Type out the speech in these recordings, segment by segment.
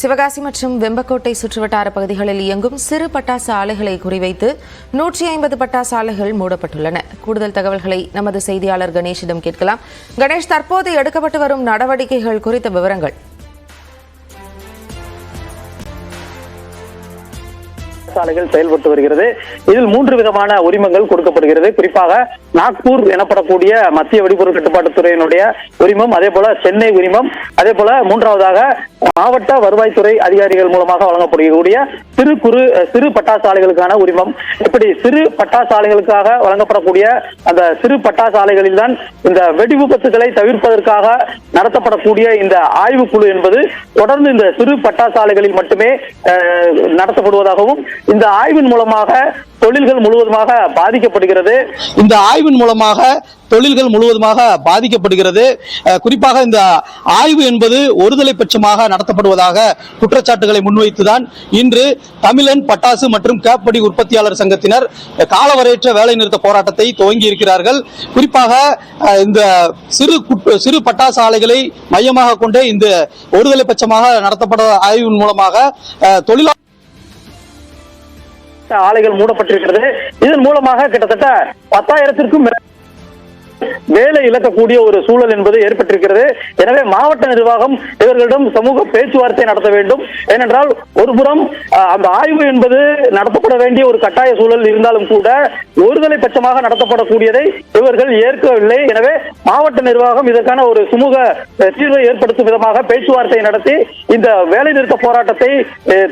சிவகாசி மற்றும் வெம்பக்கோட்டை சுற்றுவட்டார பகுதிகளில் இயங்கும் சிறு பட்டாசு ஆலைகளை குறிவைத்து நூற்றி ஐம்பது பட்டாசு ஆலைகள் மூடப்பட்டுள்ளன. கூடுதல் தகவல்களை நமது செய்தியாளர் கணேஷிடம் கேட்கலாம். கணேஷ் தற்போது எடுக்கப்பட்டு வரும் நடவடிக்கைகள் குறித்த விவரங்கள். சாலைகள் செயல்பட்டு வருகிறது. இதில் மூன்று விதமான உரிமங்கள் கொடுக்கப்படுகிறது. குறிப்பாக நாக்பூர் எனப்படக்கூடிய மத்திய வெடிபொருள் கட்டுப்பாட்டுத் துறையினுடைய உரிமம் அதே போல சென்னை உரிமம் அதே போல மூன்றாவதாக மாவட்ட வருவாய்த்துறை அதிகாரிகள் மூலமாக வழங்கப்படக்கூடிய சிறு குறு சிறு பட்டாசாலைகளுக்கான உரிமம். இப்படி சிறு பட்டாசாலைகளுக்காக வழங்கப்படக்கூடிய அந்த சிறு பட்டாசாலைகளில் தான் இந்த வெடி விபத்துகளை தவிர்ப்பதற்காக நடத்தப்படக்கூடிய இந்த ஆய்வுக்குழு என்பது தொடர்ந்து இந்த சிறு பட்டாசாலைகளில் மட்டுமே நடத்தப்படுவதாகவும் இந்த ஆய்வின் மூலமாக தொழில்கள் முழுவதுமாக பாதிக்கப்படுகிறது. இந்த ஆய்வின் மூலமாக தொழில்கள் முழுவதுமாக பாதிக்கப்படுகிறது. குறிப்பாக இந்த ஆய்வு என்பது ஒருதலை பட்சமாக நடத்தப்படுவதாக குற்றச்சாட்டுகளை முன்வைத்துதான் இன்று தமிழன் பட்டாசு மற்றும் கேப்படி உற்பத்தியாளர் சங்கத்தினர் காலவரையற்ற வேலைநிறுத்த போராட்டத்தை துவங்கி இருக்கிறார்கள் குறிப்பாக இந்த சிறு குட்- சிறு பட்டாசு ஆலைகளை மையமாக கொண்டே இந்த ஒருதலை பட்சமாக நடத்தப்பட ஆய்வின் மூலமாக தொழிலாளர் ஆலைகள் மூடப்பட்டிருக்கிறது. இதன் மூலமாக கிட்டத்தட்ட பத்தாயிரத்திற்கும் மேற்பட்ட வேலை இழக்கக்கூடிய ஒரு சூழல் என்பது ஏற்பட்டிருக்கிறது. எனவே மாவட்ட நிர்வாகம் இவர்களிடம் சமூக பேச்சுவார்த்தை நடத்த வேண்டும். ஏனென்றால் ஒருபுறம் அந்த ஆய்வு என்பது நடத்தப்பட வேண்டிய ஒரு கட்டாய சூழல் இருந்தாலும் கூட ஒருதலை பட்சமாக நடத்தப்படக்கூடியதை இவர்கள் ஏற்கவில்லை. எனவே மாவட்ட நிர்வாகம் இதற்கான ஒரு சுமூக தீர்வை ஏற்படுத்தும் விதமாக பேச்சுவார்த்தை நடத்தி இந்த வேலை நிறுத்த போராட்டத்தை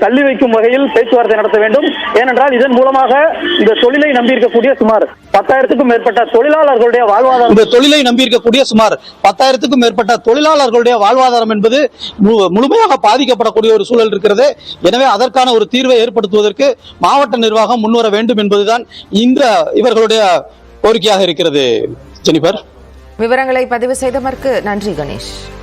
தள்ளி வைக்கும் வகையில் பேச்சுவார்த்தை நடத்த வேண்டும். ஏனென்றால் இதன் மூலமாக இந்த தொழிலை நம்பியிருக்கக்கூடிய சுமார் பத்தாயிரத்துக்கும் மேற்பட்ட தொழிலாளர்களுடைய வாழ்வாதாரம் இந்த தொழிலை நம்பியிருக்கக்கூடிய சுமார் பத்தாயிரத்துக்கும் மேற்பட்ட தொழிலாளர்களுடைய வாழ்வாதாரம் என்பது மு- முழுமையாக பாதிக்கப்படக்கூடிய ஒரு சூழல் இருக்கிறது. எனவே அதற்கான ஒரு தீர்வை ஏற்படுத்துவதற்கு மாவட்ட நிர்வாகம் முன்வர வேண்டும் என்பதுதான் இந்த இவர்களுடைய கோரிக்கையாக இருக்கிறது. ஜெனிபர் விவரங்களை பதிவு செய்ததற்கு நன்றி கணேஷ்.